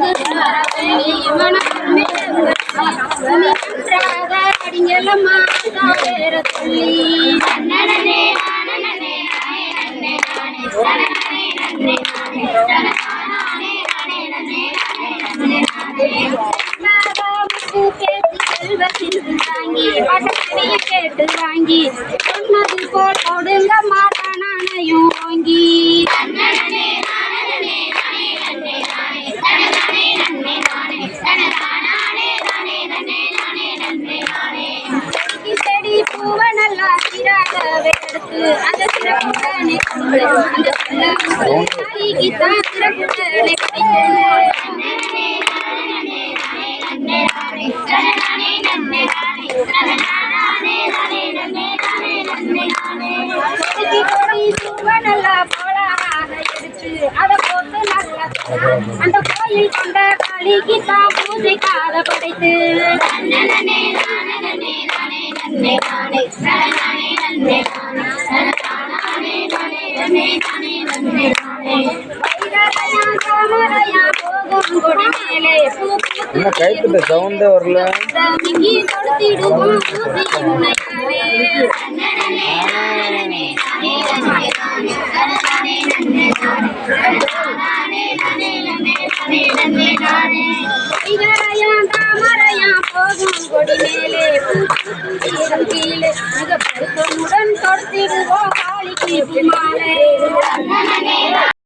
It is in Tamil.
அது அடிங்கலம்மா பேர சொல்லி நன்னே கேட்டு வாங்கி சொன்னது போல் மாட்டான் அந்த கோயில் கொண்ட காளிக்கு தான் பூஜைக்காக படைத்து நன்னே நன்னே நன்னே நன்னே நன்னே நன்னே நன்னே நன்னே தானே தானே வந்து என்ன கைப்பிட்ட சவுண்டே வரல? மேலே மிக பருத்தமுடன் தொடுத்திடுவோம்